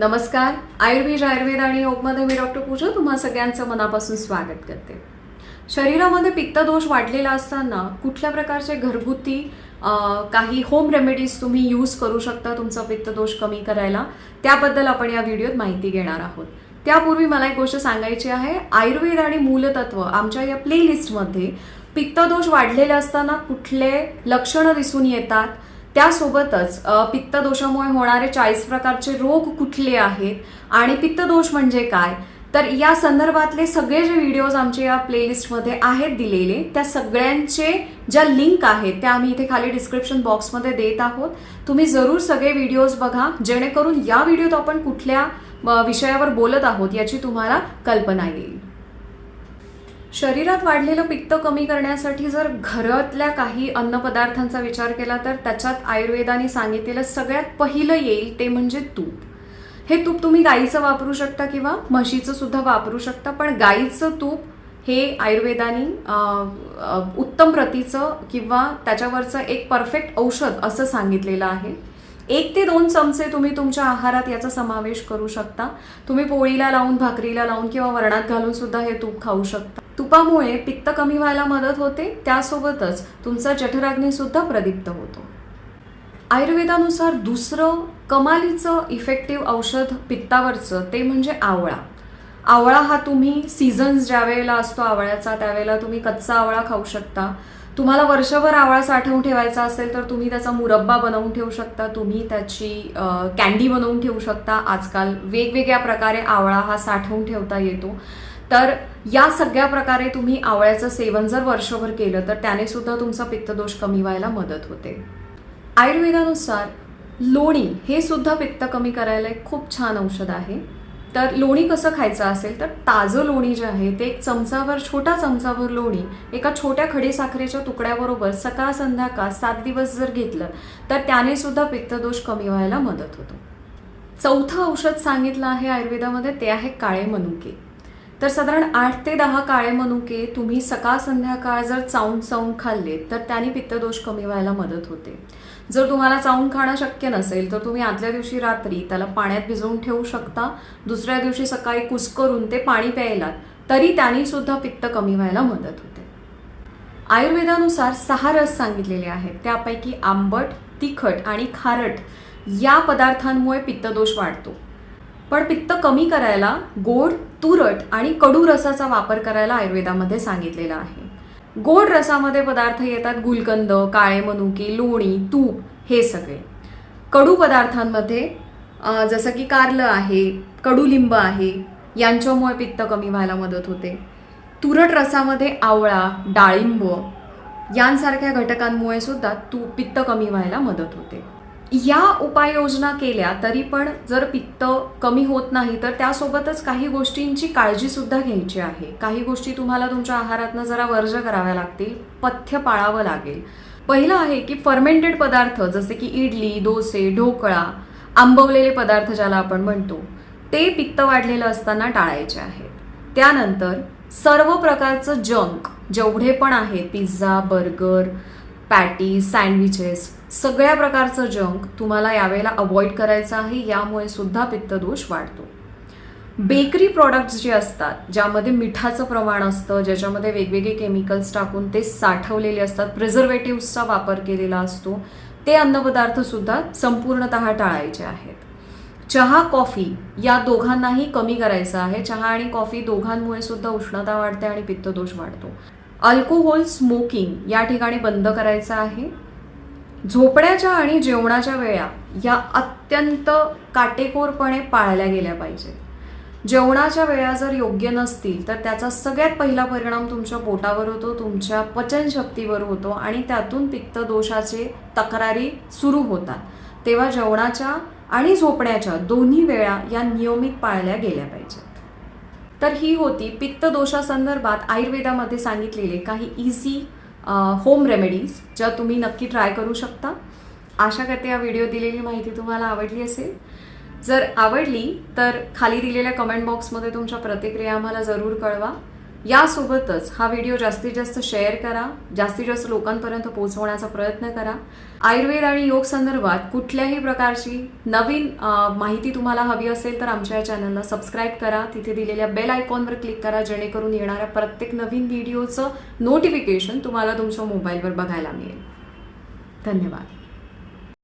नमस्कार. आयुर्वेद आयुर्वेद आणि योगमध्ये मी डॉक्टर पूजा तुम्हा सगळ्यांचं मनापासून स्वागत करते. शरीरामध्ये पित्तदोष वाढलेला असताना कुठल्या प्रकारचे घरगुती काही होम रेमेडीज तुम्ही यूज करू शकता तुमचा पित्तदोष कमी करायला? त्याबद्दल आपण या व्हिडिओत माहिती घेणार आहोत. त्यापूर्वी मला एक गोष्ट सांगायची आहे. आयुर्वेद आणि मूलतत्व आमच्या या प्लेलिस्टमध्ये पित्तदोष वाढलेले असताना कुठले लक्षणं दिसून येतात? त्यासोबतच पित्तदोषामुळे होणारे चाळीस प्रकारचे रोग कुठले आहेत आणि पित्तदोष म्हणजे काय? तर या संदर्भातले सगळे जे व्हिडिओज आमच्या या प्लेलिस्टमध्ये आहेत दिलेले त्या सगळ्यांचे ज्या लिंक आहेत त्या आम्ही इथे खाली डिस्क्रिप्शन बॉक्समध्ये देत आहोत. तुम्ही जरूर सगळे व्हिडिओज बघा जेणेकरून या व्हिडिओत आपण कुठल्या विषयावर बोलत आहोत याची तुम्हाला कल्पना येईल. शरीरात वाढलेलं पित्त कमी करण्यासाठी जर घरातल्या काही अन्नपदार्थांचा विचार केला तर त्याच्यात आयुर्वेदाने सांगितलेलं सगळ्यात पहिलं येईल ते म्हणजे तूप. हे तूप तुम्ही गाईचं वापरू शकता किंवा म्हशीचं सुद्धा वापरू शकता पण गाईचं तूप हे आयुर्वेदाने उत्तम प्रतीचं किंवा त्याच्यावरचं एक परफेक्ट औषध असं सांगितलेलं आहे. एक ते दोन चमचे तुम्ही तुमच्या आहारात याचा समावेश करू शकता. तुम्ही पोळीला लावून भाकरीला लावून किंवा वरणात घालून सुद्धा हे तूप खाऊ शकता. तुपामुळे पित्त कमी व्हायला मदत होते. त्यासोबतच तुमचा जठराग्नी सुद्धा प्रदीप्त होतो. आयुर्वेदानुसार दुसरं कमालीचं इफेक्टिव्ह औषध पित्तावरचं ते म्हणजे आवळा. आवळा हा तुम्ही सीझन्स ज्या वेळेला असतो आवळ्याचा त्यावेळेला तुम्ही कच्चा आवळा खाऊ शकता. तुम्हाला वर्षभर आवळा साठवून ठेवायचा असेल तर तुम्ही त्याचा मुरब्बा बनवून ठेवू शकता तुम्ही त्याची कॅन्डी बनवून ठेवू शकता. आजकाल वेगवेगळ्या प्रकारे आवळा हा साठवून ठेवता येतो. तर या सगळ्या प्रकारे तुम्ही आवळ्याचं सेवन जर वर्षभर केलं तर त्याने सुद्धा तुमचा पित्तदोष कमी व्हायला मदत होते. आयुर्वेदानुसार लोणी हे सुद्धा पित्त कमी करायला एक खूप छान औषध आहे. तर लोणी कसं खायचं असेल तर ताजं लोणी जे आहे ते एक चमचाभर छोटा चमचाभर लोणी एका छोट्या खडीसाखरेच्या तुकड्याबरोबर सकाळ संध्याकाळ सात दिवस जर घेतलं तर त्याने सुद्धा पित्तदोष कमी व्हायला मदत होतो. चौथं औषध सांगितलं आहे आयुर्वेदामध्ये ते आहे काळे मनुके. तर साधारण आठ ते दहा काळे मनुके तुम्ही सकाळ संध्याकाळ जर चावून चावून खाल्ले तर त्याने पित्तदोष कमी व्हायला मदत होते. जर तुम्हाला चावून खाणं शक्य नसेल तर तुम्ही आदल्या दिवशी रात्री त्याला पाण्यात भिजवून ठेवू शकता. दुसऱ्या दिवशी सकाळी कुस्करून ते पाणी प्यायलात तरी त्याने सुद्धा पित्त कमी व्हायला मदत होते. आयुर्वेदानुसार सहा रस सांगितलेले आहेत. त्यापैकी आंबट तिखट आणि खारट या पदार्थांमुळे पित्तदोष वाढतो. पण पित्त कमी करायला गोड तुरट आणि कडू रसाचा वापर करायला आयुर्वेदामध्ये सांगितलेला आहे. गोड रसामध्ये पदार्थ येतात गुलकंद काळे मनुके लोणी तूप हे सगळे. कडू पदार्थांमध्ये जसं की कारलं आहे कडुलिंब आहे यांच्यामुळे पित्त कमी व्हायला मदत होते. तुरट रसामध्ये आवळा डाळिंब यांसारख्या घटकांमुळे सुद्धा तू पित्त कमी व्हायला मदत होते. या उपाययोजना केल्या तरी पण जर पित्त कमी होत नाही तर त्यासोबतच काही गोष्टींची काळजी सुद्धा घ्यायची आहे. काही गोष्टी तुम्हाला तुमच्या आहारातनं जरा वर्ज कराव्या लागतील पथ्य पाळावं लागेल. पहिलं आहे की फर्मेंटेड पदार्थ जसे की इडली डोसे ढोकळा आंबवलेले पदार्थ ज्याला आपण म्हणतो ते पित्त वाढलेलं असताना टाळायचे आहेत त्यानंतर सर्व प्रकारचं जंक जेवढे पण आहे पिझ्झा बर्गर पॅटीज सँडविचेस सगळ्या प्रकारचं जंक तुम्हाला यावेळेला अवॉइड करायचं आहे यामुळे सुद्धा पित्तदोष वाढतो. बेकरी प्रॉडक्ट्स जे असतात ज्यामध्ये मिठाचं प्रमाण असतं ज्याच्यामध्ये वेगवेगळे केमिकल्स टाकून ते साठवलेले असतात प्रिझर्वेटिव्सचा वापर केलेला असतो ते अन्नपदार्थ सुद्धा संपूर्णत टाळायचे आहेत. चहा कॉफी या दोघांनाही कमी करायचं आहे. चहा आणि कॉफी दोघांमुळे सुद्धा उष्णता वाढते आणि पित्तदोष वाढतो. अल्कोहोल स्मोकिंग या ठिकाणी बंद करायचं आहे. झोपण्याच्या आणि जेवणाच्या वेळा या अत्यंत काटेकोरपणे पाळल्या गेल्या पाहिजेत. जेवणाच्या वेळा जर योग्य नसतील तर त्याचा सगळ्यात पहिला परिणाम तुमच्या पोटावर होतो तुमच्या पचनशक्तीवर होतो आणि त्यातून पित्तदोषाचे तक्रारी सुरू होतात. तेव्हा जेवणाच्या आणि झोपण्याच्या दोन्ही वेळा या नियमित पाळल्या गेल्या पाहिजेत. तर ही होती पित्त दोषासंदर्भात आयुर्वेदामध्ये सांगितलेले काही इझी होम रेमेडीज ज्या तुम्ही नक्की ट्राय करू शकता. आशा करते या व्हिडिओ दिलेली माहिती तुम्हाला आवडली असेल. जर आवडली तर खाली दिलेल्या कमेंट बॉक्समध्ये तुमच्या प्रतिक्रिया आम्हाला जरूर कळवा. यासोबतच हा व्हिडिओ जास्तीत जास्त शेअर करा जास्तीत जास्त लोकांपर्यंत पोहोचवण्याचा प्रयत्न करा. आयुर्वेद आणि योग संदर्भात कुठल्याही प्रकारची नवीन माहिती तुम्हाला हवी असेल तर आमच्या या चॅनलला सबस्क्राईब करा. तिथे दिलेल्या बेल आयकॉनवर क्लिक करा जेणेकरून येणाऱ्या प्रत्येक नवीन व्हिडिओचं नोटिफिकेशन तुम्हाला तुमच्या मोबाईलवर बघायला मिळेल. धन्यवाद.